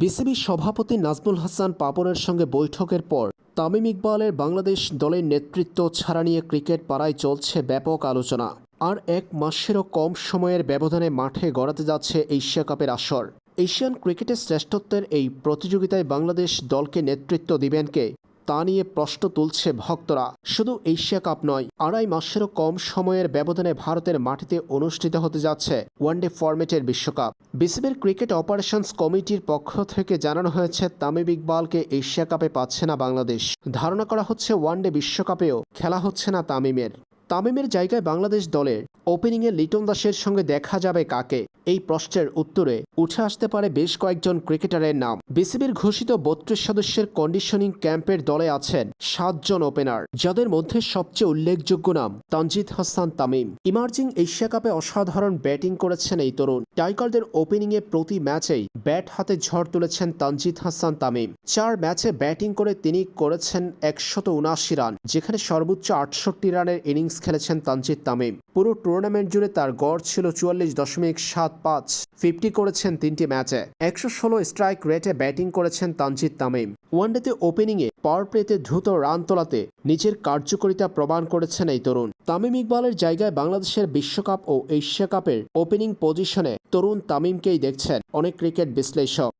BCB সভাপতি নাজমুল হাসান পাপনের সঙ্গে বৈঠকের পর তামিম ইকবালের বাংলাদেশ দলের নেতৃত্ব ছাড়া নিয়ে ক্রিকেট পাড়ায় চলছে ব্যাপক আলোচনা। আর এক মাসেরও কম সময়ের ব্যবধানে মাঠে গড়াতে যাচ্ছে এশিয়া কাপের আসর। এশিয়ান ক্রিকেটের শ্রেষ্ঠত্বের এই প্রতিযোগিতায় বাংলাদেশ দলকে নেতৃত্ব দিবেন কে? তা নিয়ে প্রশ্ন তুলছে ভক্তরা। শুধু এশিয়া কাপ নয়, আড়াই মাসেরও কম সময়ের ব্যবধানে ভারতের মাটিতে অনুষ্ঠিত হতে যাচ্ছে ওয়ানডে ফরম্যাটের বিশ্বকাপ। বিসিবির ক্রিকেট অপারেশনস কমিটির পক্ষ থেকে জানানো হয়েছে, তামিম ইকবালকে এশিয়া কাপে পাচ্ছে না বাংলাদেশ। ধারণা করা হচ্ছে ওয়ানডে বিশ্বকাপেও খেলা হচ্ছে না তামিমের। তামিমের জায়গায় বাংলাদেশ দলের ওপেনিংয়ে লিটন দাসের সঙ্গে দেখা যাবে কাকে। এই প্রশ্নের উত্তরে উঠে আসতে পারে বেশ কয়েকজন ক্রিকেটারের নাম। বিসিবির ঘোষিত বত্রিশ সদস্যের কন্ডিশনিং ক্যাম্পের দলে আছেন সাতজন ওপেনার, যাদের মধ্যে সবচেয়ে উল্লেখযোগ্য নাম তানজিদ হাসান তামিম। ইমার্জিং এশিয়া কাপে অসাধারণ ব্যাটিং করেছেন এই তরুণ। টাইগারদের ওপেনিংয়ে প্রতি ম্যাচেই ব্যাট হাতে ঝড় তুলেছেন তানজিদ হাসান তামিম। চার ম্যাচে ব্যাটিং করে তিনি করেছেন একশত উনআশি রান, যেখানে সর্বোচ্চ আটষট্টি রানের ইনিংস খেলেছেন তানজিদ তামিম। পুরো টুর্নামেন্ট জুড়ে তার গড় ছিল চুয়াল্লিশ দশমিক সাত পাঁচ, ফিফটি করেছেন তিনটি ম্যাচে। একশো ষোলো স্ট্রাইক রেটে ব্যাটিং করেছেন তানজিদ তামিম। ওয়ানডেতে ওপেনিংয়ে পাওয়ার প্লেতে দ্রুত রান তোলাতে নিজের কার্যকরিতা প্রমাণ করেছেন এই তরুণ। তামিম ইকবালের জায়গায় বাংলাদেশের বিশ্বকাপ ও এশিয়া কাপের ওপেনিং পজিশনে তরুণ তামিমকেই দেখছেন। অনেক ক্রিকেট বিশ্লেষক।